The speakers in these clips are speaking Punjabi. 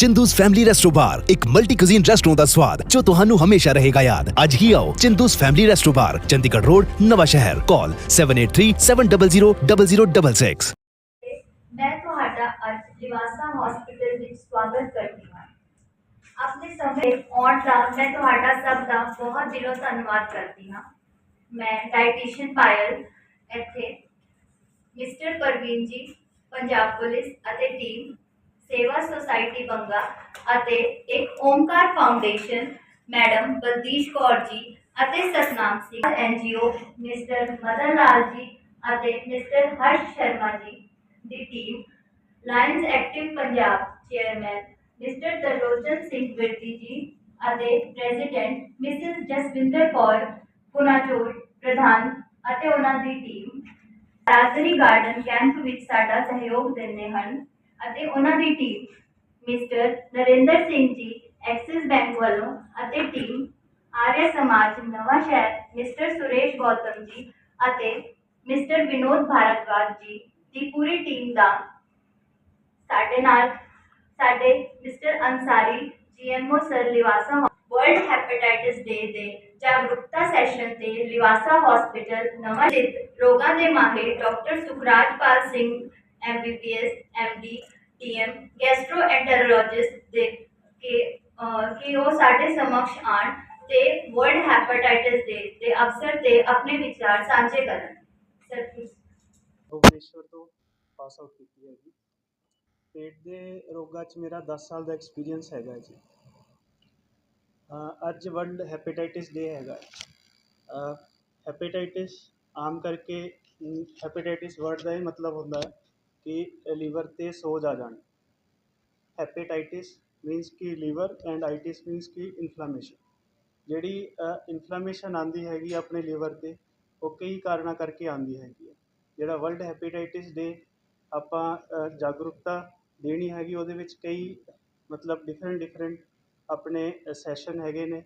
ਚਿੰਦੂਸ ਫੈਮਿਲੀ ਰੈਸਟੋ ਬਾਰ ਇੱਕ ਮਲਟੀ ਕੁਜ਼ੀਨ ਰੈਸਟੋਰੈਂਟ ਦਾ ਸਵਾਦ ਜੋ ਤੁਹਾਨੂੰ ਹਮੇਸ਼ਾ ਰਹੇਗਾ ਯਾਦ ਅੱਜ ਹੀ ਆਓ Chindus family resto bar Chandigarh road Nawanshahr call 7837000066 ਮੈਂ ਤੁਹਾਡਾ ਅੱਜ ਲਿਵਾਸਾ ਹਸਪੀਟਲ ਵਿੱਚ ਸਵਾਗਤ ਕਰਦੀ ਹਾਂ ਆਪਣੇ ਸਮੇਂ ਆਉਣ ਦਾ ਮੈਂ ਤੁਹਾਡਾ ਸਭ ਦਾ ਬਹੁਤ ਦਿਲੋਂ ਧੰਨਵਾਦ ਕਰਦੀ ਹਾਂ ਮੈਂ ਡਾਈਟੀਸ਼ੀਅਨ ਪਾਇਲ ਇੱਥੇ ਮਿਸਟਰ ਪ੍ਰਵੀਨ ਜੀ ਪੰਜਾਬ ਪੁਲਿਸ ਅਤੇ ਟੀਮ ਸੇਵਾ ਸੁਸਾਇਟੀ ਬੰਗਾ ਅਤੇ ਇੱਕ ਓਮਕਾਰ ਫਾਊਂਡੇਸ਼ਨ, ਮੈਡਮ ਬਲਦੀਸ਼ ਕੌਰ ਜੀ ਅਤੇ ਸਤਨਾਮ ਸਿੰਘ, ਐਨਜੀਓ ਮਿਸਟਰ ਮਦਨ ਲਾਲ ਜੀ ਅਤੇ ਮਿਸਟਰ ਹਰਸ਼ ਸ਼ਰਮਾ ਜੀ ਦੀ team lions active Punjab chairman Mr Tarlochan Singh Virdi ji ਅਤੇ ਪ੍ਰੈਜ਼ੀਡੈਂਟ ਮਿਸਿਸ ਜਸਵਿੰਦਰ ਕੌਰ, ਪੁਨਾਚੋਰ ਪ੍ਰਧਾਨ ਅਤੇ ਉਹਨਾਂ ਦੀ ਟੀਮ ਰਾਜਰੀ ਗਾਰਡਨ ਕੈਂਪ ਵਿੱਚ ਸਾਡਾ ਸਹਿਯੋਗ ਦਿੰਦੇ ਹਨ। ਅਤੇ ਉਹਨਾਂ ਦੀ team Mr Narinder Singh ji Axis bank ਵੱਲੋਂ ਅਤੇ ਟੀਮ ਆਰਿਆ ਸਮਾਜ, ਨਵਾਂ ਸ਼ਹਿਰ ਮਿਸਟਰ ਸੁਰੇਸ਼ ਗੌਤਮ ਜੀ ਅਤੇ ਮਿਸਟਰ ਵਿਨੋਦ ਭਾਰਦਵਾਜ ਜੀ ਦੀ ਪੂਰੀ ਟੀਮ ਦਾ ਸਾਡੇ ਨਾਲ ਸਾਡੇ Mr Ansari GMO sir Livasa world hepatitis day ਦੇ ਜਾਗਰੂਕਤਾ ਸੈਸ਼ਨ ਤੇ ਲਿਵਾਸਾ ਹਸਪੀਟਲ ਨਵਾਂ ਸਥਿਤ ਰੋਗਾਂ ਦੇ ਮਾਹਿਰ doctor Sukhrajpal Singh MBBS MD DM gastroenterologist ਦੇ ਕਿ ਅਹ, ਕਿ ਉਹ ਸਾਡੇ ਸਮਕਸ਼ ਆਣ ਤੇ ਵਰਲਡ ਹੈਪੇਟਾਈਟਿਸ ਡੇ ਦੇ ਅਵਸਰ ਤੇ ਆਪਣੇ ਵਿਚਾਰ ਸਾਂਝੇ ਕਰਨ ਸਰ ਪਲੀਜ਼ ਭੁਵਨੇਸ਼ਵਰ ਤੋਂ ਪਾਸ ਆਊਟ ਕੀਤੀ ਹੈ ਜੀ ਪੇਟ ਦੇ ਰੋਗਾਂ 'ਚ ਮੇਰਾ 10 ਸਾਲ ਦਾ ਐਕਸਪੀਰੀਅੰਸ ਹੈਗਾ ਜੀ ਅ, ਅੱਜ ਵਰਲਡ ਹੈਪੇਟਾਈਟਿਸ ਡੇ ਹੈਗਾ ਹੈਪੇਟਾਈਟਿਸ ਆਮ ਕਰਕੇ ਹੈਪੇਟਾਈਟਿਸ ਵਰਡ ਦਾ ਇਹ ਮਤਲਬ ਹੁੰਦਾ ਹੈ ਕਿ ਲੀਵਰ ਤੇ ਸੋਜ ਆ ਜਾਣ। ਹੈਪੇਟਾਈਟਿਸ ਮੀਨਸ ਕਿ ਲੀਵਰ ਐਂਡ ਆਈਟਿਸ ਮੀਨਸ ਕਿ ਇਨਫਲਾਮੇਸ਼ਨ ਜਿਹੜੀ ਇਨਫਲਾਮੇਸ਼ਨ ਆਉਂਦੀ ਹੈਗੀ ਆਪਣੇ ਲੀਵਰ ਤੇ, ਉਹ ਕਈ ਕਾਰਨਾਂ ਕਰਕੇ ਆਉਂਦੀ ਹੈਗੀ ਹੈ। ਜਿਹੜਾ ਵਰਲਡ ਹੈਪੇਟਾਈਟਿਸ ਡੇ ਆਪਾਂ ਜਾਗਰੂਕਤਾ ਦੇਣੀ ਹੈਗੀ, ਉਹਦੇ ਵਿੱਚ ਕਈ, ਮਤਲਬ ਡਿਫਰੈਂਟ ਡਿਫਰੈਂਟ ਆਪਣੇ ਸੈਸ਼ਨ ਹੈਗੇ ਨੇ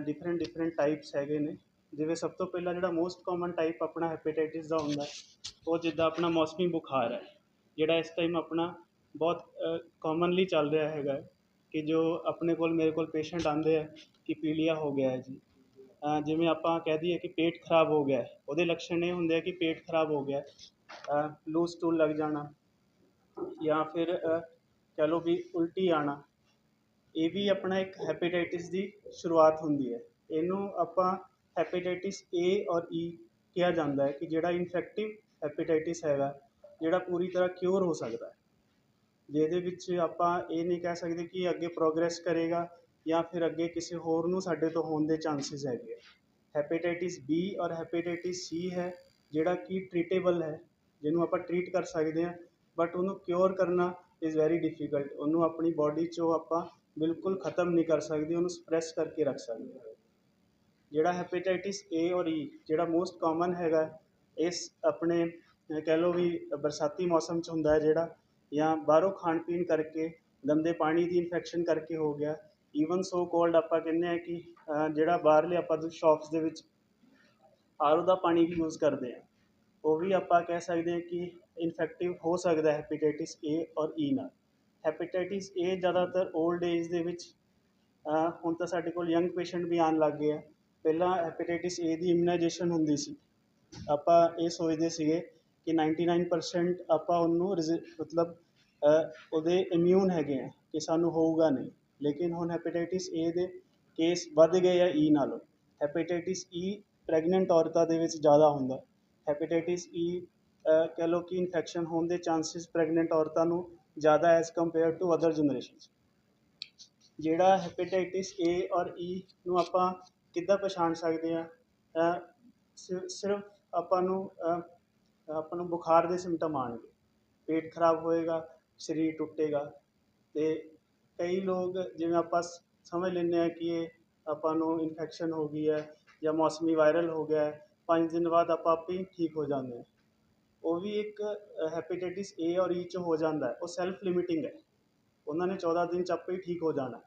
ਡਿਫਰੈਂਟ ਡਿਫਰੈਂਟ ਟਾਈਪਸ ਹੈਗੇ ਨੇ। ਜਿਵੇਂ ਸਭ ਤੋਂ ਪਹਿਲਾਂ ਜਿਹੜਾ ਮੋਸਟ ਕਾਮਨ ਟਾਈਪ ਆਪਣਾ ਹੈਪੇਟਾਈਟਿਸ ਦਾ ਹੁੰਦਾ, ਉਹ ਜਿੱਦਾਂ ਆਪਣਾ ਮੌਸਮੀ ਬੁਖਾਰ ਹੈ। ਜਿਹੜਾ ਇਸ ਟਾਈਮ ਆਪਣਾ ਬਹੁਤ ਕੋਮਨਲੀ ਚੱਲ ਰਿਹਾ ਹੈਗਾ ਕਿ ਜੋ ਆਪਣੇ ਕੋਲ, ਮੇਰੇ ਕੋਲ ਪੇਸ਼ੈਂਟ ਆਉਂਦੇ ਹੈ ਕਿ ਪੀਲੀਆ ਹੋ ਗਿਆ ਹੈ ਜੀ। ਜਿਵੇਂ ਆਪਾਂ ਕਹਿ ਦਈਏ ਕਿ ਪੇਟ ਖਰਾਬ ਹੋ ਗਿਆ ਉਹਦੇ ਲੱਛਣ ਇਹ ਹੁੰਦੇ ਹੈ ਕਿ ਪੇਟ ਖਰਾਬ ਹੋ ਗਿਆ ਲੂਜ਼ ਸਟੂਲ ਲੱਗ ਜਾਣਾ ਜਾਂ ਫਿਰ ਕਹਿ ਲਓ ਵੀ ਉਲਟੀ ਆਉਣਾ ਇਹ ਵੀ ਆਪਣਾ ਇੱਕ ਹੈਪੇਟਾਈਟਿਸ ਦੀ ਸ਼ੁਰੂਆਤ ਹੁੰਦੀ ਹੈ। ਇਹਨੂੰ ਆਪਾਂ ਹੈਪੇਟਾਈਟਿਸ ਏ ਔਰ ਈ ਕਿਹਾ ਜਾਂਦਾ ਹੈ ਕਿ ਜਿਹੜਾ ਇਨਫੈਕਟਿਵ ਹੈਪੇਟਾਈਟਿਸ ਹੈਗਾ ਜਿਹੜਾ ਪੂਰੀ ਤਰ੍ਹਾਂ ਕਿਉਰ ਹੋ ਸਕਦਾ ਹੈ। ਜਿਹਦੇ ਵਿੱਚ ਆਪਾਂ ਇਹ ਨਹੀਂ ਕਹਿ ਸਕਦੇ ਕਿ ਅੱਗੇ ਪ੍ਰੋਗਰੈਸ ਕਰੇਗਾ ਜਾਂ ਫਿਰ ਅੱਗੇ ਕਿਸੇ ਹੋਰ ਨੂੰ ਸਾਡੇ ਤੋਂ ਹੋਣ ਦੇ ਚਾਂਸਿਸ ਹੈਗੇ ਹੈਪੇਟਾਈਟਿਸ ਬੀ ਔਰ ਹੈਪੇਟਾਈਟਿਸ ਸੀ ਹੈ, ਜਿਹੜਾ ਕਿ ਟ੍ਰੀਟੇਬਲ ਹੈ, ਜਿਹਨੂੰ ਆਪਾਂ ਟ੍ਰੀਟ ਕਰ ਸਕਦੇ ਹਾਂ ਬਟ ਉਹਨੂੰ ਕਿਉਰ ਕਰਨਾ ਇਜ਼ ਵੈਰੀ ਡਿਫੀਕਲਟ ਉਹਨੂੰ ਆਪਣੀ ਬਾਡੀ 'ਚੋਂ ਆਪਾਂ ਬਿਲਕੁਲ ਖਤਮ ਨਹੀਂ ਕਰ ਸਕਦੇ, ਉਹਨੂੰ ਸਪਰੈਸ ਕਰਕੇ ਰੱਖ ਸਕਦੇ ਹਾਂ। ਜਿਹੜਾ ਹੈਪੇਟਾਈਟਿਸ ਏ ਔਰ ਈ ਜਿਹੜਾ ਮੋਸਟ ਕਾਮਨ ਹੈਗਾ, ਇਸ ਆਪਣੇ ਕਹਿ ਲਓ ਵੀ ਬਰਸਾਤੀ ਮੌਸਮ 'ਚ ਹੁੰਦਾ ਜਿਹੜਾ, ਜਾਂ ਬਾਹਰੋਂ ਖਾਣ ਪੀਣ ਕਰਕੇ, ਗੰਦੇ ਪਾਣੀ ਦੀ ਇਨਫੈਕਸ਼ਨ ਕਰਕੇ ਹੋ ਗਿਆ ਈਵਨ ਸੋ ਕੋਲਡ ਆਪਾਂ ਕਹਿੰਦੇ ਹਾਂ ਕਿ ਜਿਹੜਾ ਬਾਹਰਲੇ ਆਪਾਂ ਸ਼ੋਪਸ ਦੇ ਵਿੱਚ ਆਰਓ ਦਾ ਪਾਣੀ ਵੀ ਯੂਜ਼ ਕਰਦੇ ਹਾਂ, ਉਹ ਵੀ ਆਪਾਂ ਕਹਿ ਸਕਦੇ ਹਾਂ ਕਿ ਇਨਫੈਕਟਿਵ ਹੋ ਸਕਦਾ ਹੈ ਹੈਪੇਟਾਈਟਿਸ ਏ ਔਰ ਈ ਨਾਲ। ਹੈਪੇਟਾਈਟਿਸ ਏ ਜ਼ਿਆਦਾਤਰ 올ਡ ਏਜ ਦੇ ਵਿੱਚ ਹੁਣ ਤਾਂ ਸਾਡੇ ਕੋਲ ਯੰਗ ਪੇਸ਼ੈਂਟ ਵੀ ਆਉਣ ਲੱਗ ਗਏ ਆ। ਪਹਿਲਾਂ ਹੈਪੇਟਾਈਟਿਸ ਏ ਦੀ ਇਮਿਊਨਾਈਜੇਸ਼ਨ ਹੁੰਦੀ ਸੀ। ਆਪਾਂ ਇਹ ਸੋਚਦੇ ਸੀਗੇ ਕਿ 99% ਆਪਾਂ ਉਹਨੂੰ ਰੈਜ਼ੀ- ਮਤਲਬ ਉਹਦੇ ਇਮਿਊਨ ਹੈਗੇ ਆ ਕਿ ਸਾਨੂੰ ਹੋਊਗਾ ਨਹੀਂ। ਲੇਕਿਨ ਹੁਣ ਹੈਪੇਟਾਈਟਿਸ ਏ ਦੇ ਕੇਸ ਵੱਧ ਗਏ ਆ ਈ ਨਾਲੋਂ। ਹੈਪੇਟਾਈਟਿਸ ਈ ਪ੍ਰੈਗਨੈਂਟ ਔਰਤਾਂ ਦੇ ਵਿੱਚ ਜ਼ਿਆਦਾ ਹੁੰਦਾ। e, ਹੈਪੇਟਾਈਟਿਸ ਈ ਕਹਿ ਲਓ ਕਿ ਇਨਫੈਕਸ਼ਨ ਹੋਣ ਦੇ ਚਾਂਸਿਸ ਪ੍ਰੈਗਨੈਂਟ ਔਰਤਾਂ ਨੂੰ ਜ਼ਿਆਦਾ as compare to other generations ਜਿਹੜਾ ਹੈਪੇਟਾਈਟਿਸ ਏ ਔਰ ਈ ਨੂੰ ਆਪਾਂ ਕਿੱਦਾਂ ਪਛਾਣ ਸਕਦੇ ਆ? ਸਿਰਫ ਆਪਾਂ ਨੂੰ ਆਪਾਂ ਨੂੰ ਬੁਖਾਰ ਦੇ ਸਿੰਪਟਮ ਆਉਣਗੇ। ਪੇਟ ਖਰਾਬ ਹੋਏਗਾ, ਸਰੀਰ ਟੁੱਟੇਗਾ ਅਤੇ ਕਈ ਲੋਕ ਜਿਵੇਂ ਆਪਾਂ ਸ- ਸਮਝ ਲੈਂਦੇ ਹਾਂ ਕਿ ਇਹ ਆਪਾਂ ਨੂੰ ਇਨਫੈਕਸ਼ਨ ਹੋ ਗਈ ਹੈ ਜਾਂ ਮੌਸਮੀ ਵਾਇਰਲ ਹੋ ਗਿਆ ਹੈ 5 ਦਿਨ ਬਾਅਦ ਆਪਾਂ ਆਪੇ ਹੀ ਠੀਕ ਹੋ ਜਾਂਦੇ ਹਾਂ। ਉਹ ਵੀ ਇੱਕ ਹੈਪੇਟਾਈਟਿਸ ਏ ਔਰ ਈ 'ਚ ਹੋ ਜਾਂਦਾ ਉਹ ਸੈਲਫ ਲਿਮਿਟਿੰਗ ਹੈ। ਉਹਨਾਂ ਨੇ 14 ਦਿਨ 'ਚ ਆਪੇ ਹੀ ਠੀਕ ਹੋ ਜਾਣਾ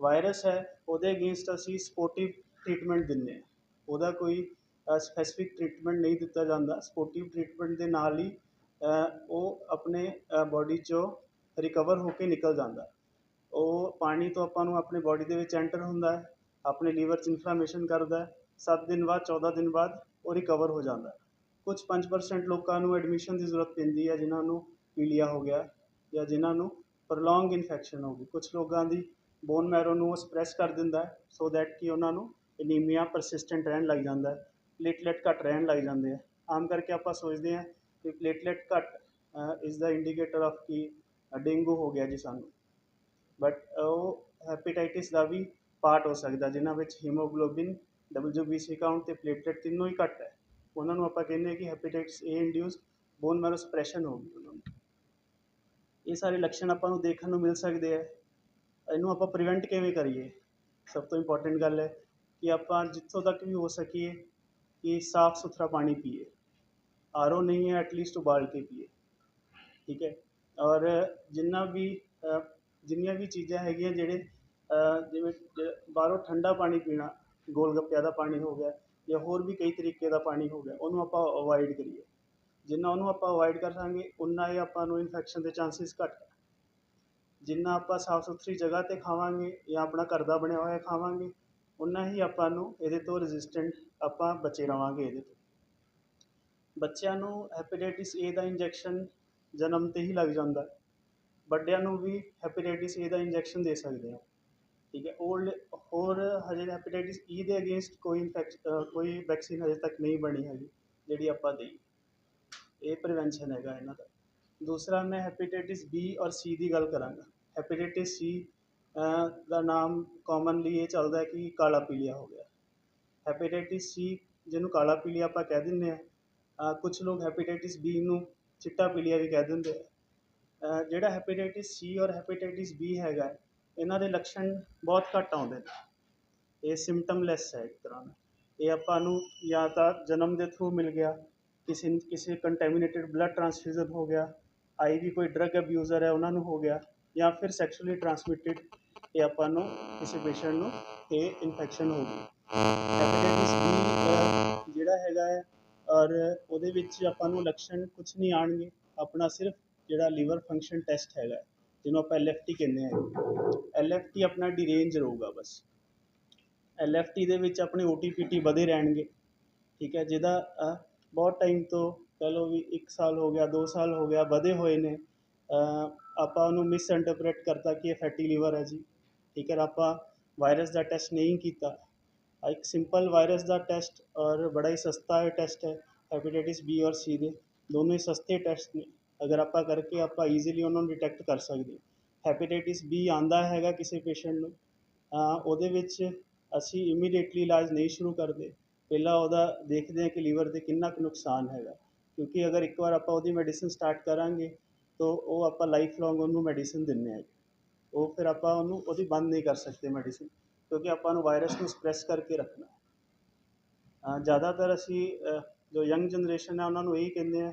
ਵਾਇਰਸ ਹੈ, ਉਹਦੇ ਅਗੇਂਸਟ ਅਸੀਂ ਸਪੋਰਟਿਵ ਟ੍ਰੀਟਮੈਂਟ ਦਿੰਦੇ ਹਾਂ। ਉਹਦਾ ਕੋਈ ਸਪੈਸੀਫਿਕ ਟ੍ਰੀਟਮੈਂਟ ਨਹੀਂ ਦਿੱਤਾ ਜਾਂਦਾ। ਸਪੋਰਟਿਵ ਟ੍ਰੀਟਮੈਂਟ ਦੇ ਨਾਲ ਹੀ ਉਹ ਆਪਣੇ ਬੋਡੀ 'ਚੋਂ ਰਿਕਵਰ ਹੋ ਕੇ ਨਿਕਲ ਜਾਂਦਾ। ਉਹ ਪਾਣੀ ਤੋਂ ਆਪਾਂ ਨੂੰ ਆਪਣੇ ਬੋਡੀ ਦੇ ਵਿੱਚ ਐਂਟਰ ਹੁੰਦਾ ਆਪਣੇ ਲੀਵਰ 'ਚ ਇਨਫਲਾਮੇਸ਼ਨ ਕਰਦਾ ਸੱਤ ਦਿਨ ਬਾਅਦ 14 ਦਿਨ ਬਾਅਦ ਉਹ ਰਿਕਵਰ ਹੋ ਜਾਂਦਾ ਹੈ। ਕੁਝ 5% ਲੋਕਾਂ ਨੂੰ ਐਡਮਿਸ਼ਨ ਦੀ ਜ਼ਰੂਰਤ ਪੈਂਦੀ ਹੈ, ਜਿਨ੍ਹਾਂ ਨੂੰ ਪੀਲੀਆ ਹੋ ਗਿਆ ਜਾਂ ਜਿਨ੍ਹਾਂ ਨੂੰ ਪ੍ਰੋਲੋਂਗ ਇਨਫੈਕਸ਼ਨ ਹੋ ਗਈ। ਕੁਝ ਲੋਕਾਂ ਦੀ ਬੋਨ ਮੈਰੋ ਨੂੰ ਉਹ ਸਪਰੈਸ ਕਰ ਦਿੰਦਾ ਸੋ ਦੈਟ ਕਿ ਉਹਨਾਂ ਨੂੰ ਐਨੀਮੀਆ ਪਰਸਿਸਟੈਂਟ ਰਹਿਣ ਲੱਗ ਜਾਂਦਾ ਪਲੇਟਲੈਟ ਘੱਟ ਰਹਿਣ ਲੱਗ ਜਾਂਦੇ ਆ। ਆਮ ਕਰਕੇ ਆਪਾਂ ਸੋਚਦੇ ਹਾਂ ਕਿ ਪਲੇਟਲੈਟ ਘੱਟ ਇਜ਼ ਦਾ ਇੰਡੀਕੇਟਰ ਆਫ ਕਿ ਡੇਂਗੂ ਹੋ ਗਿਆ ਜੀ ਸਾਨੂੰ। ਬਟ ਉਹ ਹੈਪੇਟਾਈਟਿਸ ਦਾ ਵੀ ਪਾਰਟ ਹੋ ਸਕਦਾ, ਜਿਨ੍ਹਾਂ ਵਿੱਚ ਹੀਮੋਗਲੋਬਿਨ WBC ਕਾਊਂਟ ਅਤੇ ਪਲੇਟਲੈਟ ਤਿੰਨੋਂ ਹੀ ਘੱਟ ਹੈ। ਉਹਨਾਂ ਨੂੰ ਆਪਾਂ ਕਹਿੰਦੇ ਹਾਂ ਕਿ hepatitis A induce bone marrow suppression ਹੋ ਗਈ ਉਹਨਾਂ ਨੂੰ। ਇਹ ਸਾਰੇ ਲੱਛਣ ਆਪਾਂ ਨੂੰ ਦੇਖਣ ਨੂੰ ਮਿਲ ਸਕਦੇ ਆ। ਇਹਨੂੰ ਆਪਾਂ ਪ੍ਰੀਵੈਂਟ ਕਿਵੇਂ ਕਰੀਏ? ਸਭ ਤੋਂ ਇੰਪੋਰਟੈਂਟ ਗੱਲ ਹੈ ਕਿ ਆਪਾਂ ਜਿੱਥੋਂ ਤੱਕ ਵੀ ਹੋ ਸਕੀਏ ਕਿ ਸਾਫ਼ ਸੁਥਰਾ ਪਾਣੀ ਪੀਏ ਓ ਨਹੀਂ ਹੈ ਐਟਲੀਸਟ ਉਬਾਲ ਕੇ ਪੀਏ ਠੀਕ ਹੈ ਔਰ ਜਿੰਨਾ ਵੀ ਜਿੰਨੀਆਂ ਵੀ ਚੀਜ਼ਾਂ ਹੈਗੀਆਂ ਜਿਹੜੇ ਜਿਵੇਂ ਬਾਹਰੋਂ ਠੰਡਾ ਪਾਣੀ ਪੀਣਾ ਗੋਲ ਗੱਪਿਆਂ ਦਾ ਪਾਣੀ ਹੋ ਗਿਆ ਜਾਂ ਹੋਰ ਵੀ ਕਈ ਤਰੀਕੇ ਦਾ ਪਾਣੀ ਹੋ ਗਿਆ ਉਹਨੂੰ ਆਪਾਂ ਅਵੋਇਡ ਕਰੀਏ ਜਿੰਨਾ ਉਹਨੂੰ ਆਪਾਂ ਅਵੋਇਡ ਕਰਾਂਗੇ ਉਨਾ ਇਹ ਆਪਾਂ ਨੂੰ ਇਨਫੈਕਸ਼ਨ ਦੇ ਚਾਂਸਿਸ ਘੱਟ ਹੈ ਜਿੰਨਾ ਆਪਾਂ ਸਾਫ਼ ਸੁਥਰੀ ਜਗ੍ਹਾ 'ਤੇ ਖਾਵਾਂਗੇ ਜਾਂ ਆਪਣਾ ਘਰ ਦਾ ਬਣਿਆ ਹੋਇਆ ਖਾਵਾਂਗੇ ਉਨਾ ਹੀ ਆਪਾਂ ਨੂੰ ਇਹਦੇ ਤੋਂ ਰਜਿਸਟੈਂਟ ਆਪਾਂ ਬਚੇ ਰਵਾਂਗੇ ਇਹਦੇ ਤੋਂ। ਬੱਚਿਆਂ ਨੂੰ ਹੈਪੇਟਾਈਟਿਸ ਏ ਦਾ ਇੰਜੈਕਸ਼ਨ ਜਨਮ 'ਤੇ ਹੀ ਲੱਗ ਜਾਂਦਾ। ਵੱਡਿਆਂ ਨੂੰ ਵੀ ਹੈਪੇਟਾਈਟਿਸ ਏ ਦਾ ਇੰਜੈਕਸ਼ਨ ਦੇ ਸਕਦੇ ਹਾਂ ਠੀਕ ਹੈ ਓਲਡ ਹੋਰ ਹਜੇ ਹੈਪੇਟਾਈਟਿਸ ਈ e ਦੇ ਅਗੇਂਸਟ ਕੋਈ ਇਨਫੈਕਸ਼ਨ ਕੋਈ ਵੈਕਸੀਨ ਹਜੇ ਤੱਕ ਨਹੀਂ ਬਣੀ ਹੈਗੀ, ਜਿਹੜੀ ਆਪਾਂ ਦੇਈਏ ਇਹ ਪ੍ਰੀਵੈਂਸ਼ਨ ਹੈਗਾ ਇਹਨਾਂ ਦਾ। ਦੂਸਰਾ ਮੈਂ ਹੈਪੇਟਾਈਟਿਸ ਬੀ ਔਰ ਸੀ ਦੀ ਗੱਲ ਕਰਾਂਗਾ। ਹੈਪੇਟਾਈਟਿਸ ਸੀ ਦਾ ਨਾਮ ਕੋਮਨਲੀ ਇਹ ਚੱਲਦਾ ਕਿ ਕਾਲਾ ਪੀਲੀਆ ਹੋ ਗਿਆ। ਹੈਪੇਟਾਈਟਿਸ ਸੀ ਜਿਹਨੂੰ ਕਾਲਾ ਪੀਲੀਆ ਆਪਾਂ ਕਹਿ ਦਿੰਦੇ ਹਾਂ ਕੁਛ ਲੋਕ ਹੈਪੇਟਾਈਟਿਸ ਬੀ ਨੂੰ ਚਿੱਟਾ ਪੀਲੀਆ ਵੀ ਕਹਿ ਦਿੰਦੇ ਆ। ਜਿਹੜਾ ਹੈਪੇਟਾਈਟਿਸ ਸੀ ਔਰ ਹੈਪੇਟਾਈਟਿਸ ਬੀ ਹੈਗਾ, ਇਹਨਾਂ ਦੇ ਲੱਛਣ ਬਹੁਤ ਘੱਟ ਆਉਂਦੇ ਨੇ। ਇਹ ਸਿੰਪਟਮਲੈਸ ਹੈ ਇੱਕ ਤਰ੍ਹਾਂ ਦਾ ਇਹ ਆਪਾਂ ਨੂੰ ਜਾਂ ਤਾਂ ਜਨਮ ਦੇ ਥਰੂ ਮਿਲ ਗਿਆ, ਕਿਸੇ ਕਿਸੇ ਕੰਟੈਮੀਨੇਟਿਡ ਬਲੱਡ ਟ੍ਰਾਂਸਫਿਊਜ਼ਨ ਹੋ ਗਿਆ, ਆਈ ਵੀ ਕੋਈ ਡਰੱਗ ਅਬਿਊਜ਼ਰ ਹੈ, ਉਹਨਾਂ ਨੂੰ ਹੋ ਗਿਆ, ਜਾਂ ਫਿਰ ਸੈਕਸ਼ੂਅਲੀ ਟ੍ਰਾਂਸਮਿਟਡ ਇਹ ਆਪਾਂ ਨੂੰ ਕਿਸੇ ਪੇਸ਼ੈਂਟ ਨੂੰ ਇਹ ਇਨਫੈਕਸ਼ਨ ਹੋ ਗਈ ਹੈਪੇਟਾਈਟਿਸ ਬੀ ਜਿਹੜਾ ਹੈਗਾ ਹੈ, ਔਰ ਉਹਦੇ ਵਿੱਚ ਆਪਾਂ ਨੂੰ ਲੱਛਣ ਕੁਝ ਨਹੀਂ ਆਣਗੇ ਆਪਣਾ ਸਿਰਫ ਜਿਹੜਾ ਲੀਵਰ ਫੰਕਸ਼ਨ ਟੈਸਟ ਹੈਗਾ, ਜਿਹਨੂੰ ਆਪਾਂ ਐਲਐਫਟੀ ਕਹਿੰਦੇ ਹਾਂ। ਐਲਐਫਟੀ ਆਪਣਾ ਡਿਰੇਂਜ ਰਹੂਗਾ ਬਸ। ਐਲਐਫਟੀ ਦੇ ਵਿੱਚ ਆਪਣੇ ਓਟੀਪੀਟੀ ਵਧੇ ਰਹਿਣਗੇ। ਠੀਕ ਹੈ, ਜਿਹਦਾ ਬਹੁਤ ਟਾਈਮ ਤੋਂ ਕਹਿ ਲਓ ਵੀ 1 ਸਾਲ ਹੋ ਗਿਆ 2 ਸਾਲ ਹੋ ਗਿਆ, ਵਧੇ ਹੋਏ ਨੇ। ਆਪਾਂ ਉਹਨੂੰ ਮਿਸ ਇੰਟਰਪ੍ਰੇਟ ਕਰਤਾ ਕਿ ਇਹ ਫੈਟੀ ਲੀਵਰ ਹੈ ਜੀ। ਜੇਕਰ ਆਪਾਂ ਵਾਇਰਸ ਦਾ ਟੈਸਟ ਨਹੀਂ ਕੀਤਾ ਇੱਕ ਸਿੰਪਲ ਵਾਇਰਸ ਦਾ ਟੈਸਟ ਔਰ ਬੜਾ ਹੀ ਸਸਤਾ ਹੈ ਟੈਸਟ ਹੈ ਹੈਪੇਟਾਈਟਿਸ ਬੀ ਔਰ ਸੀ ਦੇ ਦੋਨੋਂ ਹੀ ਸਸਤੇ ਟੈਸਟ ਨੇ ਅਗਰ ਆਪਾਂ ਕਰਕੇ ਆਪਾਂ ਈਜ਼ੀਲੀ ਉਹਨਾਂ ਨੂੰ ਡਿਟੈਕਟ ਕਰ ਸਕਦੇ ਹੈਪੇਟਾਈਟਿਸ ਬੀ ਆਂਦਾ ਹੈਗਾ ਕਿਸੇ ਪੇਸ਼ੈਂਟ ਨੂੰ ਅ, ਉਹਦੇ ਵਿੱਚ ਅਸੀਂ ਇਮੀਡੀਏਟਲੀ ਇਲਾਜ ਨਹੀਂ ਸ਼ੁਰੂ ਕਰਦੇ ਪਹਿਲਾਂ ਉਹਦਾ ਦੇਖਦੇ ਹਾਂ ਕਿ ਲੀਵਰ ਦੇ ਕਿੰਨਾ ਕੁ ਨੁਕਸਾਨ ਹੈਗਾ ਕਿਉਂਕਿ ਅਗਰ ਇੱਕ ਵਾਰ ਆਪਾਂ ਉਹਦੀ ਮੈਡੀਸਿਨ ਸਟਾਰਟ ਕਰਾਂਗੇ ਤਾਂ ਉਹ ਆਪਾਂ ਲਾਈਫ ਲੌਂਗ ਉਹਨੂੰ ਮੈਡੀਸਿਨ ਦਿੰਦੇ ਹਾਂ। ਉਹ ਫਿਰ ਆਪਾਂ ਉਹਨੂੰ ਉਹਦੀ ਬੰਦ ਨਹੀਂ ਕਰ ਸਕਦੇ ਮੈਡੀਸਨ ਕਿਉਂਕਿ ਆਪਾਂ ਨੂੰ ਵਾਇਰਸ ਨੂੰ ਸਪਰੈਸ ਕਰਕੇ ਰੱਖਣਾ। ਜ਼ਿਆਦਾਤਰ ਅਸੀਂ ਜੋ ਯੰਗ ਜਨਰੇਸ਼ਨ ਹੈ ਉਹਨਾਂ ਨੂੰ ਇਹੀ ਕਹਿੰਦੇ ਆ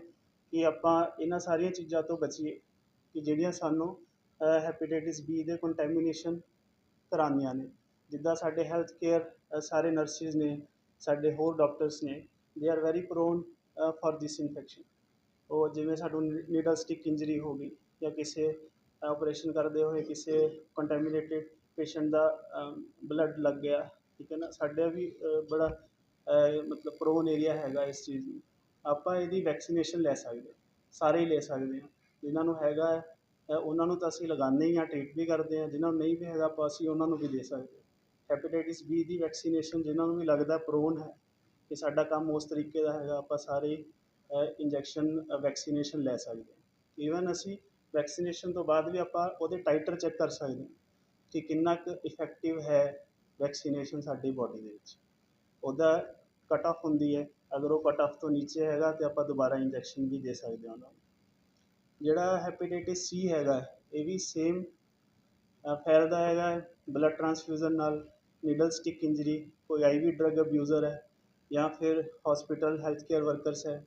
ਕਿ ਆਪਾਂ ਇਹਨਾਂ ਸਾਰੀਆਂ ਚੀਜ਼ਾਂ ਤੋਂ ਬਚੀਏ, ਕਿ ਜਿਹੜੀਆਂ ਸਾਨੂੰ ਹੈਪੇਟਾਈਟਿਸ ਬੀ ਦੇ ਕੰਟੈਮੀਨੇਸ਼ਨ ਕਰਾਉਂਦੀਆਂ ਨੇ। ਜਿੱਦਾਂ ਸਾਡੇ ਹੈਲਥ ਕੇਅਰ ਸਾਰੇ ਨਰਸਿਸ ਨੇ, ਸਾਡੇ ਹੋਰ ਡਾਕਟਰਸ ਨੇ they are very prone for this infection ਉਹ ਜਿਵੇਂ ਸਾਨੂੰ ਨੀਡਲ ਸਟਿਕ ਇੰਜਰੀ ਹੋ ਗਈ ਜਾਂ ਕਿਸੇ ਆਪਰੇਸ਼ਨ ਕਰਦੇ ਹੋਏ ਕਿਸੇ ਕੰਟੈਮੀਨੇਟਿਡ ਪੇਸ਼ੈਂਟ ਦਾ ਬਲੱਡ ਲੱਗ ਗਿਆ, ਠੀਕ ਹੈ ਨਾ? ਸਾਡਾ ਵੀ ਬੜਾ ਮਤਲਬ ਪ੍ਰੋਨ ਏਰੀਆ ਹੈਗਾ ਇਸ ਚੀਜ਼ ਨੂੰ। ਆਪਾਂ ਇਹਦੀ ਵੈਕਸੀਨੇਸ਼ਨ ਲੈ ਸਕਦੇ ਸਾਰੇ ਹੀ ਲੈ ਸਕਦੇ ਹਾਂ। ਜਿਨ੍ਹਾਂ ਨੂੰ ਹੈਗਾ ਉਹਨਾਂ ਨੂੰ ਤਾਂ ਅਸੀਂ ਲਗਾਉਂਦੇ ਹੀ ਹਾਂ ਟ੍ਰੀਟ ਵੀ ਕਰਦੇ ਹਾਂ। ਜਿਨ੍ਹਾਂ ਨੂੰ ਨਹੀਂ ਵੀ ਹੈਗਾ, ਆਪਾਂ ਅਸੀਂ ਉਹਨਾਂ ਨੂੰ ਵੀ ਦੇ ਸਕਦੇ ਹੈਪੇਟਾਈਟਿਸ ਬੀ ਦੀ ਵੈਕਸੀਨੇਸ਼ਨ ਜਿਨ੍ਹਾਂ ਨੂੰ ਵੀ ਲੱਗਦਾ ਪ੍ਰੋਨ ਹੈ ਕਿ ਸਾਡਾ ਕੰਮ ਉਸ ਤਰੀਕੇ ਦਾ ਹੈਗਾ। ਆਪਾਂ ਸਾਰੇ ਇੰਜੈਕਸ਼ਨ ਵੈਕਸੀਨੇਸ਼ਨ ਲੈ ਸਕਦੇ ਹਾਂ। ਈਵਨ ਅਸੀਂ ਵੈਕਸੀਨੇਸ਼ਨ ਤੋਂ ਬਾਅਦ ਵੀ ਆਪਾਂ ਉਹਦੇ ਟਾਈਟਰ ਚੈੱਕ ਕਰ ਸਕਦੇ ਹਾਂ ਕਿ ਕਿੰਨਾ ਕੁ ਇਫੈਕਟਿਵ ਹੈ ਵੈਕਸੀਨੇਸ਼ਨ ਸਾਡੀ ਬਾਡੀ ਦੇ ਵਿੱਚ। ਉਹਦਾ ਕਟ ਆਫ ਹੁੰਦੀ ਹੈ। ਅਗਰ ਉਹ ਕਟ ਆਫ ਤੋਂ ਨੀਚੇ ਹੈਗਾ ਤੇ ਆਪਾਂ ਦੁਬਾਰਾ ਇੰਜੈਕਸ਼ਨ ਵੀ ਦੇ ਸਕਦੇ ਹਾਂ ਉਹਨਾਂ ਨੂੰ। ਜਿਹੜਾ ਹੈਪੇਟਾਈਟਿਸ ਸੀ ਹੈਗਾ, ਇਹ ਵੀ ਸੇਮ ਫੈਲਦਾ ਹੈਗਾ ਬਲੱਡ ਟ੍ਰਾਂਸਫਿਊਜ਼ਨ ਨਾਲ ਨੀਡਲ ਸਟਿਕ ਇੰਜਰੀ ਕੋਈ ਆਈਵੀ ਡਰਗ ਅਬਿਊਜ਼ਰ ਹੈ ਜਾਂ ਫਿਰ ਹਸਪੀਟਲ ਹੈਲਥ ਕੇਅਰ ਵਰਕਰਸ ਹੈ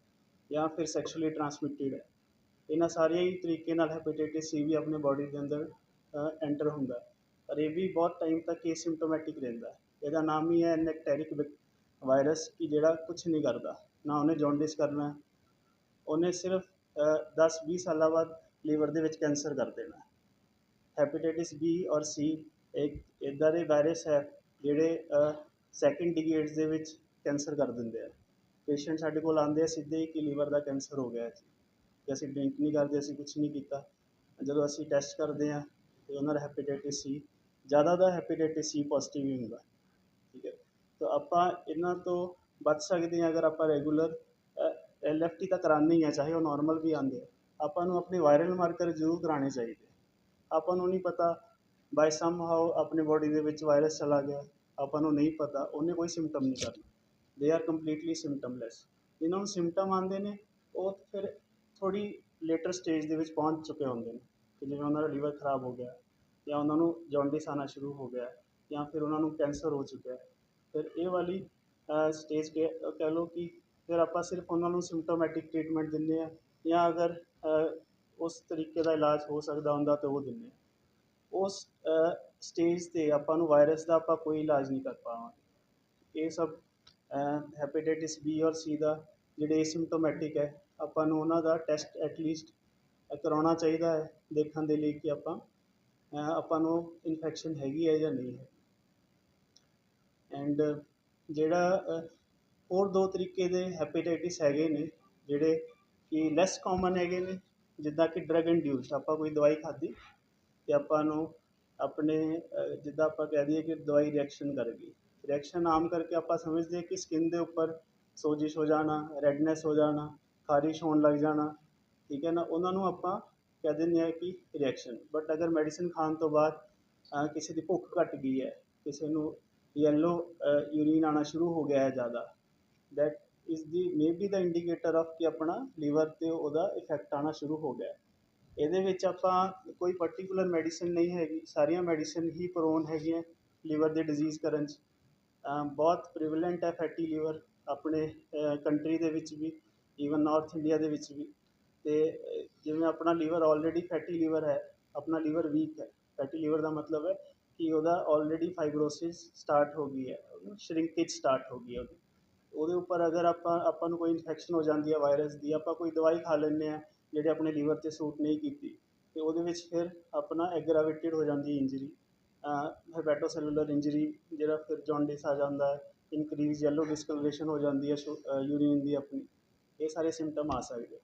ਜਾਂ ਫਿਰ ਸੈਕਸ਼ੂਅਲੀ ਟਰਾਂਸਮਿਟਡ ਹੈ। ਇਹਨਾਂ ਸਾਰੀਆਂ ਹੀ ਤਰੀਕੇ ਨਾਲ ਹੈਪੇਟਾਈਟਿਸ ਸੀ ਵੀ ਆਪਣੇ ਬੋਡੀ ਦੇ ਅੰਦਰ ਐਂਟਰ ਹੁੰਦਾ ਪਰ ਇਹ ਵੀ ਬਹੁਤ ਟਾਈਮ ਤੱਕ ਏਸਿਮਟੋਮੈਟਿਕ ਰਹਿੰਦਾ ਇਹਦਾ ਨਾਮ ਹੀ ਹੈ ਨੈਕਟੈਰਿਕ ਵਾਇਰਸ ਕਿ ਜਿਹੜਾ ਕੁਛ ਨਹੀਂ ਕਰਦਾ। ਨਾ ਉਹਨੇ ਜੌਂਡਿਸ ਕਰਨਾ ਉਹਨੇ ਸਿਰਫ 10-20 ਸਾਲਾਂ ਬਾਅਦ ਲੀਵਰ ਦੇ ਵਿੱਚ ਕੈਂਸਰ ਕਰ ਦੇਣਾ ਹੈਪੇਟਾਈਟਿਸ ਬੀ ਔਰ ਸੀ ਇੱਕ ਇੱਦਾਂ ਦੇ ਵਾਇਰਸ ਹੈ ਜਿਹੜੇ ਸੈਕਿੰਡ ਡਿਗੇਡਸ ਦੇ ਵਿੱਚ ਕੈਂਸਰ ਕਰ ਦਿੰਦੇ ਆ। ਪੇਸ਼ੈਂਟ ਸਾਡੇ ਕੋਲ ਆਉਂਦੇ ਆ ਸਿੱਧੇ ਹੀ ਕਿ ਲੀਵਰ ਦਾ ਕੈਂਸਰ ਹੋ ਗਿਆ ਜੀ। ਕਿ ਅਸੀਂ ਡਰਿੰਕ ਨਹੀਂ ਕਰਦੇ, ਅਸੀਂ ਕੁਛ ਨਹੀਂ ਕੀਤਾ। ਜਦੋਂ ਅਸੀਂ ਟੈਸਟ ਕਰਦੇ ਹਾਂ, ਤੇ ਉਹਨਾਂ ਦਾ ਹੈਪੇਟਾਈਟਿਸ ਸੀ ਜ਼ਿਆਦਾ ਦਾ ਹੈਪੇਟਾਈਟਿਸ ਸੀ ਪੋਜ਼ੀਟਿਵ ਹੀ ਹੁੰਦਾ। ਠੀਕ ਹੈ। ਤਾਂ ਆਪਾਂ ਇਹਨਾਂ ਤੋਂ ਬਚ ਸਕਦੇ ਹਾਂ ਅਗਰ ਆਪਾਂ ਰੈਗੂਲਰ ਐਲ ਐਫ ਟੀ ਤਾਂ ਕਰਾਉਂਦੇ ਹੀ ਹਾਂ, ਚਾਹੇ ਉਹ ਨੋਰਮਲ ਵੀ ਆਉਂਦੇ ਆ। ਆਪਾਂ ਨੂੰ ਆਪਣੇ ਵਾਇਰਲ ਮਾਰਕਰ ਜ਼ਰੂਰ ਕਰਾਉਣੇ ਚਾਹੀਦੇ ਆਪਾਂ ਨੂੰ ਨਹੀਂ ਪਤਾ ਬਾਈ ਸਮ ਹਾਊ ਆਪਣੇ ਬੋਡੀ ਦੇ ਵਿੱਚ ਵਾਇਰਸ ਚਲਾ ਗਿਆ, ਆਪਾਂ ਨੂੰ ਨਹੀਂ ਪਤਾ, ਉਹਨੇ ਕੋਈ ਸਿੰਪਟਮ ਨਹੀਂ ਕਰਨਾ। ਦੇ ਆਰ ਕੰਪਲੀਟਲੀ ਸਿੰਪਟਮਲੈਸ ਜਿਨ੍ਹਾਂ ਨੂੰ ਸਿੰਪਟਮ ਆਉਂਦੇ ਨੇ, ਉਹ ਫਿਰ ਥੋੜ੍ਹੀ ਲੇਟਰ ਸਟੇਜ ਦੇ ਵਿੱਚ ਪਹੁੰਚ ਚੁੱਕੇ ਹੁੰਦੇ ਨੇ ਕਿ ਜਿਵੇਂ ਉਹਨਾਂ ਦਾ ਲੀਵਰ ਖਰਾਬ ਹੋ ਗਿਆ ਜਾਂ ਉਹਨਾਂ ਨੂੰ ਜੌਂਡਿਸ ਆਉਣਾ ਸ਼ੁਰੂ ਹੋ ਗਿਆ ਜਾਂ ਫਿਰ ਉਹਨਾਂ ਨੂੰ ਕੈਂਸਰ ਹੋ ਚੁੱਕਿਆ ਫਿਰ ਇਹ ਵਾਲੀ ਸਟੇਜ ਕੇ ਕਹਿ ਲਓ ਕਿ ਫਿਰ ਆਪਾਂ ਸਿਰਫ ਉਹਨਾਂ ਨੂੰ ਸਿੰਪਟੋਮੈਟਿਕ ਟ੍ਰੀਟਮੈਂਟ ਦਿੰਦੇ ਹਾਂ ਜਾਂ ਅਗਰ ਉਸ ਤਰੀਕੇ ਦਾ ਇਲਾਜ ਹੋ ਸਕਦਾ ਹੁੰਦਾ ਤਾਂ ਉਹ ਦਿੰਦੇ ਹਾਂ। ਉਸ ਸਟੇਜ 'ਤੇ ਆਪਾਂ ਨੂੰ ਵਾਇਰਸ ਦਾ ਆਪਾਂ ਕੋਈ ਇਲਾਜ ਨਹੀਂ ਕਰ ਪਾਵਾਂਗੇ। ਇਹ ਸਭ ਹੈਪੇਟਾਈਟਿਸ ਬੀ ਔਰ ਸੀ ਦਾ ਜਿਹੜੇ ਏਸਿਮਟੋਮੈਟਿਕ ਹੈ ਆਪਾਂ ਨੂੰ ਉਹਨਾਂ ਦਾ ਟੈਸਟ ਐਟਲੀਸਟ ਕਰਾਉਣਾ ਚਾਹੀਦਾ ਹੈ, ਦੇਖਣ ਦੇ ਲਈ ਕਿ ਆਪਾਂ ਆਪਾਂ ਨੂੰ ਇਨਫੈਕਸ਼ਨ ਹੈਗੀ ਹੈ ਜਾਂ ਨਹੀਂ ਹੈ। ਐਂਡ ਜਿਹੜਾ ਹੋਰ ਦੋ ਤਰੀਕੇ ਦੇ ਹੈਪੇਟਾਈਟਿਸ ਹੈਗੇ ਨੇ, ਜਿਹੜੇ ਕਿ ਲੈਸ ਕਾਮਨ ਹੈਗੇ ਨੇ, ਜਿੱਦਾਂ ਕਿ ਡਰਗ ਇੰਡਿਊਸਡ ਆਪਾਂ ਕੋਈ ਦਵਾਈ ਖਾਧੀ ਤੇ ਆਪਾਂ ਨੂੰ ਆਪਣੇ ਜਿੱਦਾਂ ਆਪਾਂ ਕਹਿ ਦਈਏ ਕਿ ਦਵਾਈ ਰਿਐਕਸ਼ਨ ਕਰ ਗਈ। ਰਿਐਕਸ਼ਨ ਆਮ ਕਰਕੇ ਆਪਾਂ ਸਮਝਦੇ ਕਿ ਸਕਿਨ ਦੇ ਉੱਪਰ ਸੋਜਿਸ਼ ਹੋ ਜਾਣਾ ਰੈਡਨੈਸ ਹੋ ਜਾਣਾ ਖਾਰਿਸ਼ ਹੋਣ ਲੱਗ ਜਾਣਾ, ਠੀਕ ਹੈ ਨਾ? ਉਹਨਾਂ ਨੂੰ ਆਪਾਂ ਕਹਿ ਦਿੰਦੇ ਹਾਂ ਕਿ ਰਿਐਕਸ਼ਨ ਬਟ ਅਗਰ ਮੈਡੀਸਨ ਖਾਣ ਤੋਂ ਬਾਅਦ ਕਿਸੇ ਦੀ ਭੁੱਖ ਘੱਟ ਗਈ ਹੈ, ਕਿਸੇ ਨੂੰ ਯੈਲੋ ਯੂਰੀਨ ਆਉਣਾ ਸ਼ੁਰੂ ਹੋ ਗਿਆ ਹੈ ਜ਼ਿਆਦਾ that is the maybe the indicator of ਕਿ ਆਪਣਾ ਲੀਵਰ ਤੇ ਉਹਦਾ ਇਫੈਕਟ ਆਉਣਾ ਸ਼ੁਰੂ ਹੋ ਗਿਆ ਇਹਦੇ ਵਿੱਚ ਆਪਾਂ ਕੋਈ ਪਾਰਟਿਕੂਲਰ ਮੈਡੀਸਨ ਨਹੀਂ ਹੈਗੀ, ਸਾਰੀਆਂ ਮੈਡੀਸਨ ਹੀ ਪ੍ਰੋਨ ਹੈਗੀਆਂ ਲੀਵਰ ਦੇ ਡਿਜ਼ੀਜ਼ ਕਰਨ 'ਚ। ਬਹੁਤ ਪ੍ਰੀਵਲੈਂਟ ਹੈ ਫੈਟੀ ਲੀਵਰ ਆਪਣੇ ਕੰਟਰੀ ਦੇ ਵਿੱਚ ਵੀ। ਈਵਨ ਨਾਰਥ ਇੰਡੀਆ ਦੇ ਵਿੱਚ ਵੀ। ਅਤੇ ਜਿਵੇਂ ਆਪਣਾ ਲੀਵਰ ਆਲਰੇਡੀ ਫੈਟੀ ਲੀਵਰ ਹੈ, ਆਪਣਾ ਲੀਵਰ ਵੀਕ ਹੈ। ਫੈਟੀ ਲੀਵਰ ਦਾ ਮਤਲਬ ਹੈ ਕਿ ਉਹਦਾ ਆਲਰੇਡੀ ਫਾਈਬਰੋਸਿਸ ਸਟਾਰਟ ਹੋ ਗਈ ਹੈ ਸ਼ਰਿੰਕੇਜ ਸਟਾਰਟ ਹੋ ਗਈ ਹੈ ਉਹਦੀ। ਉਹਦੇ ਉੱਪਰ ਅਗਰ ਆਪਾਂ ਆਪਾਂ ਨੂੰ ਕੋਈ ਇਨਫੈਕਸ਼ਨ ਹੋ ਜਾਂਦੀ ਹੈ ਵਾਇਰਸ ਦੀ, ਆਪਾਂ ਕੋਈ ਦਵਾਈ ਖਾ ਲੈਂਦੇ ਹਾਂ ਜਿਹੜੇ ਆਪਣੇ ਲੀਵਰ ਤੇ ਸੂਟ ਨਹੀਂ ਕੀਤੀ ਅਤੇ ਉਹਦੇ ਵਿੱਚ ਫਿਰ ਆਪਣਾ ਐਗਰਾਵੇਟਿਡ ਹੋ ਜਾਂਦੀ ਇੰਜਰੀ ਹੈਪੈਟੋਸੈਲੂਲਰ ਇੰਜਰੀ ਜਿਹੜਾ ਫਿਰ ਜੌਂਡਿਸ ਆ ਜਾਂਦਾ ਹੈ ਇਨਕਰੀਜ਼ ਯੈਲੋ ਡਿਸਕਲਰੇਸ਼ਨ ਹੋ ਜਾਂਦੀ ਹੈ ਯੂਰੀਨ ਦੀ ਆਪਣੀ। ਇਹ ਸਾਰੇ ਸਿੰਪਟਮ ਆ ਸਕਦੇ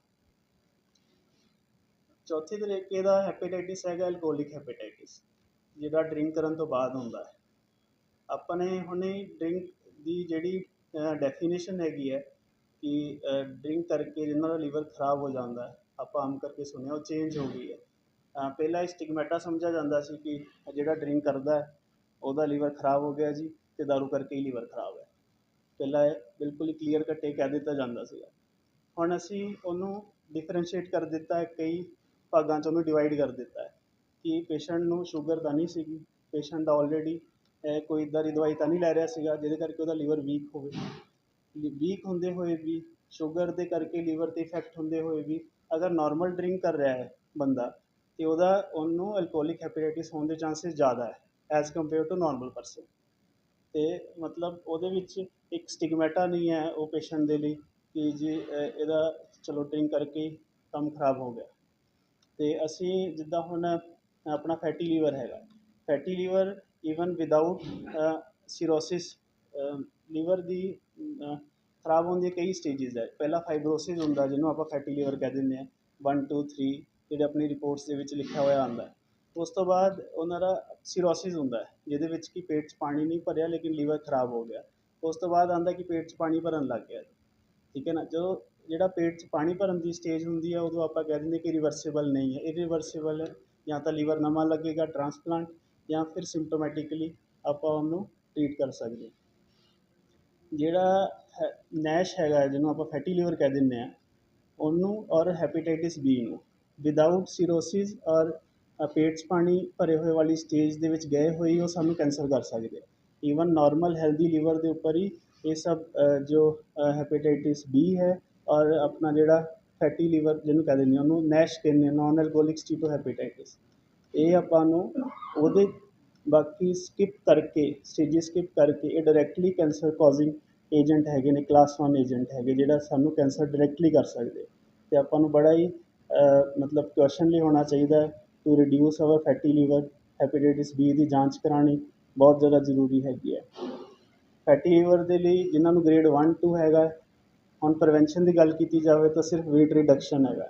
ਚੌਥੇ ਤਰੀਕੇ ਦਾ ਹੈਪੇਟਾਈਟਿਸ ਹੈਗਾ ਐਲਕੋਹਲਿਕ ਹੈਪੇਟਾਈਟਿਸ ਜਿਹੜਾ ਡਰਿੰਕ ਕਰਨ ਤੋਂ ਬਾਅਦ ਹੁੰਦਾ ਹੈ। ਆਪਣੇ ਹੁਣੇ ਡਰਿੰਕ ਦੀ ਜਿਹੜੀ ਡੈਫੀਨੇਸ਼ਨ ਹੈਗੀ ਹੈ ਕਿ ਡਰਿੰਕ ਕਰਕੇ ਜਿਹਨਾਂ ਦਾ ਲੀਵਰ ਖਰਾਬ ਹੋ ਜਾਂਦਾ ਹੈ, ਆਪਾਂ ਆਮ ਕਰਕੇ ਸੁਣਿਆ, ਉਹ ਚੇਂਜ ਹੋ ਗਈ ਹੈ। ਪਹਿਲਾਂ ਇਹ ਸਟਿਗਮੈਟਾ ਸਮਝਿਆ ਜਾਂਦਾ ਸੀ ਕਿ ਜਿਹੜਾ ਡਰਿੰਕ ਕਰਦਾ ਹੈ, ਉਹਦਾ ਲੀਵਰ ਖਰਾਬ ਹੋ ਗਿਆ ਜੀ ਤੇ ਦਾਰੂ ਕਰਕੇ ਹੀ ਲੀਵਰ ਖਰਾਬ ਹੈ। ਪਹਿਲਾਂ ਇਹ ਬਿਲਕੁਲ ਹੀ ਕਲੀਅਰ ਕੱਟੇ ਕਹਿ ਦਿੱਤਾ ਜਾਂਦਾ ਸੀਗਾ। ਹੁਣ ਅਸੀਂ ਉਹਨੂੰ ਡਿਫਰੈਂਸ਼ੀਏਟ ਕਰ ਦਿੱਤਾ ਹੈ, ਕਈ ਭਾਗਾਂ 'ਚ ਉਹਨੂੰ ਡਿਵਾਈਡ ਕਰ ਦਿੱਤਾ ਹੈ ਕਿ ਪੇਸ਼ੈਂਟ ਨੂੰ ਸ਼ੂਗਰ ਤਾਂ ਨਹੀਂ ਸੀਗੀ ਪੇਸ਼ੈਂਟ ਦਾ ਆਲਰੇਡੀ ਕੋਈ ਇੱਦਾਂ ਦੀ ਦਵਾਈ ਤਾਂ ਨਹੀਂ ਲੈ ਰਿਹਾ ਸੀਗਾ, ਜਿਹਦੇ ਕਰਕੇ ਉਹਦਾ ਲੀਵਰ ਵੀਕ ਹੋਵੇ। ਵੀਕ ਹੁੰਦੇ ਹੋਏ ਵੀ ਸ਼ੂਗਰ ਦੇ ਕਰਕੇ ਲੀਵਰ ਤੇ ਇਫੈਕਟ ਹੁੰਦੇ ਹੋਏ ਵੀ, ਅਗਰ ਨੋਰਮਲ ਡਰਿੰਕ ਕਰ ਰਿਹਾ ਹੈ ਬੰਦਾ ਅਤੇ ਉਹਦਾ, ਉਹਨੂੰ ਅਲਕੋਹਲਿਕ ਹੈਪੇਟਾਈਟਿਸ ਹੋਣ ਦੇ ਚਾਂਸਸ ਜ਼ਿਆਦਾ ਹੈ as compare to normal person ਅਤੇ ਮਤਲਬ ਉਹਦੇ ਵਿੱਚ ਇੱਕ ਸਟਿਗਮੈਟਾ ਨਹੀਂ ਹੈ ਉਹ ਪੇਸ਼ੈਂਟ ਦੇ ਲਈ ਕਿ ਜੇ ਇਹਦਾ ਚਲੋ ਕਰਕੇ ਕੰਮ ਖਰਾਬ ਹੋ ਗਿਆ। ਅਤੇ ਅਸੀਂ ਜਿੱਦਾਂ ਹੁਣ ਆਪਣਾ ਫੈਟੀ ਲੀਵਰ ਹੈਗਾ। Fatty liver even without cirrhosis liver ਦੀ ਖਰਾਬ ਹੋਣ ਦੀਆਂ ਕਈ ਸਟੇਜਿਸ ਹੈ। ਪਹਿਲਾ ਫਾਈਬਰੋਸਿਸ ਹੁੰਦਾ, ਜਿਹਨੂੰ ਆਪਾਂ ਫੈਟੀ ਲੀਵਰ ਕਹਿ ਦਿੰਦੇ ਹਾਂ। ਵਨ ਟੂ ਥਰੀ ਜਿਹੜੇ ਆਪਣੀ ਰਿਪੋਰਟਸ ਦੇ ਵਿੱਚ ਲਿਖਿਆ ਹੋਇਆ ਆਉਂਦਾ ਉਸ ਤੋਂ ਬਾਅਦ ਉਹਨਾਂ ਦਾ ਸਿਰੋਸਿਸ ਹੁੰਦਾ ਜਿਹਦੇ ਵਿੱਚ ਕਿ ਪੇਟ 'ਚ ਪਾਣੀ ਨਹੀਂ ਭਰਿਆ, ਲੇਕਿਨ ਲੀਵਰ ਖਰਾਬ ਹੋ ਗਿਆ। ਉਸ ਤੋਂ ਬਾਅਦ ਆਉਂਦਾ ਕਿ ਪੇਟ 'ਚ ਪਾਣੀ ਭਰਨ ਲੱਗ ਗਿਆ। ਠੀਕ ਹੈ ਨਾ? ਜਦੋਂ ਜਿਹੜਾ ਪੇਟ 'ਚ ਪਾਣੀ ਭਰਨ ਦੀ ਸਟੇਜ ਹੁੰਦੀ ਹੈ ਉਦੋਂ ਆਪਾਂ ਕਹਿ ਦਿੰਦੇ ਕਿ ਰਿਵਰਸੀਬਲ ਨਹੀਂ ਹੈ। ਇਰੀਵਰਸੀਬਲ ਹੈ ਜਾਂ ਤਾਂ ਲੀਵਰ ਨਵਾਂ ਲੱਗੇਗਾ ਟਰਾਂਸਪਲਾਂਟ ਜਾਂ ਫਿਰ ਸਿੰਪਟੋਮੈਟਿਕਲੀ ਆਪਾਂ ਉਹਨੂੰ ਟਰੀਟ ਕਰ ਸਕਦੇ ਜਿਹੜਾ ਹੈ ਨੈਸ਼ ਹੈਗਾ, ਜਿਹਨੂੰ ਆਪਾਂ ਫੈਟੀ ਲੀਵਰ ਕਹਿ ਦਿੰਦੇ ਹਾਂ, ਉਹਨੂੰ ਔਰ ਹੈਪੇਟਾਈਟਿਸ ਬੀ ਨੂੰ ਵਿਦਆਊਟ ਸਿਰੋਸਿਸ ਔਰ ਪੇਟ 'ਚ ਪਾਣੀ ਭਰੇ ਹੋਏ ਵਾਲੀ ਸਟੇਜ ਦੇ ਵਿੱਚ ਗਏ ਹੋਏ ਹੀ ਉਹ ਸਾਨੂੰ ਕੈਂਸਰ ਕਰ ਸਕਦੇ ਈਵਨ ਨੋਰਮਲ ਹੈਲਦੀ ਲੀਵਰ ਦੇ ਉੱਪਰ ਹੀ ਇਹ ਸਭ ਜੋ ਹੈਪੇਟਾਈਟਿਸ ਬੀ ਹੈ ਔਰ ਆਪਣਾ ਜਿਹੜਾ ਫੈਟੀ ਲੀਵਰ ਜਿਹਨੂੰ ਕਹਿ ਦਿੰਦੇ ਆ ਉਹਨੂੰ ਨੈਸ਼ ਕਹਿੰਦੇ ਨਾਨ ਐਲਕੋਹਲਿਕ ਸਟੀਟੋਹੈਪੇਟਾਈਟਿਸ ਇਹ ਆਪਾਂ ਨੂੰ ਉਹਦੇ ਬਾਕੀ ਸਕਿਪ ਕਰਕੇ ਸਟੇजेस ਸਕਿਪ ਕਰਕੇ ਇਹ ਡਾਇਰੈਕਟਲੀ ਕੈਂਸਰ ਕਾਜ਼ਿੰਗ ਏਜੰਟ ਹੈਗੇ ਨੇ ਕਲਾਸ 1 ਏਜੰਟ ਹੈਗੇ ਜਿਹੜਾ ਸਾਨੂੰ ਕੈਂਸਰ ਡਾਇਰੈਕਟਲੀ ਕਰ ਸਕਦੇ ਤੇ ਆਪਾਂ ਨੂੰ ਬੜਾ ਹੀ ਅ, ਮਤਲਬ ਕੁਐਸ਼ਨਲੀ ਹੋਣਾ ਚਾਹੀਦਾ to reduce our fatty liver hepatitis B ਦੀ ਜਾਂਚ ਕਰਾਉਣੀ ਬਹੁਤ ਜ਼ਿਆਦਾ ਜ਼ਰੂਰੀ ਹੈਗੀ ਹੈ। ਫੈਟੀ ਲੀਵਰ ਦੇ ਲਈ ਜਿਨ੍ਹਾਂ ਨੂੰ ਗ੍ਰੇਡ 1 2 ਹੈਗਾ ਹੁਣ ਪ੍ਰੀਵੈਂਸ਼ਨ ਦੀ ਗੱਲ ਕੀਤੀ ਜਾਵੇ ਤਾਂ ਸਿਰਫ ਵੇਟ ਰਿਡਕਸ਼ਨ ਹੈਗਾ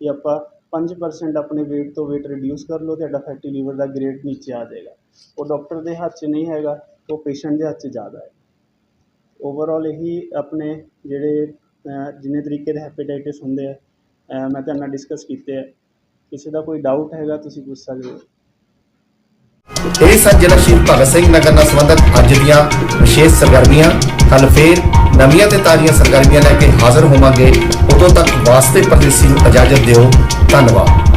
ਕਿ ਆਪਾਂ ਪੰਜ ਪਰਸੈਂਟ ਆਪਣੇ ਵੇਟ ਤੋਂ ਵੇਟ ਰਿਡਿਊਸ ਕਰ ਲਓ, ਤੁਹਾਡਾ ਫੈਟੀ ਲੀਵਰ ਦਾ ਗ੍ਰੇਡ ਨੀਚੇ ਆ ਜਾਏਗਾ। ਉਹ ਡਾਕਟਰ ਦੇ ਹੱਥ 'ਚ ਨਹੀਂ ਹੈਗਾ, ਉਹ ਪੇਸ਼ੈਂਟ ਦੇ ਹੱਥ 'ਚ ਜ਼ਿਆਦਾ ਹੈ। ਓਵਰਆਲ ਇਹੀ ਆਪਣੇ ਜਿਹੜੇ ਜਿੰਨੇ ਤਰੀਕੇ ਦੇ ਹੈਪੇਟਾਈਟਿਸ ਹੁੰਦੇ ਆ ਮੈਂ ਤੁਹਾਡੇ ਨਾਲ ਡਿਸਕਸ ਕੀਤੇ ਆ। ਕਿਸੇ ਦਾ ਕੋਈ ਡਾਊਟ ਹੈਗਾ, ਤੁਸੀਂ ਪੁੱਛ ਸਕਦੇ ਹੋ। ਇਹ ਸਨ ਜ਼ਿਲ੍ਹਾ ਸ਼ਹੀਦ ਭਗਤ ਸਿੰਘ ਨਗਰ ਨਾਲ ਸੰਬੰਧਿਤ ਅੱਜ ਦੀਆਂ ਵਿਸ਼ੇਸ਼ ਸਰਗਰਮੀਆਂ ਕੱਲ ਫੇਰ ਨਵੀਆਂ ਤੇ ਤਾਜ਼ੀਆਂ ਸਰਗਰਮੀਆਂ ਲੈ ਕੇ ਹਾਜ਼ਰ ਹੋਵਾਂਗੇ। ਉਦੋਂ ਤੱਕ ਵਾਸਤੇ ਪਰਦੇਸੀ ਨੂੰ ਇਜਾਜ਼ਤ ਦਿਓ। ਧੰਨਵਾਦ।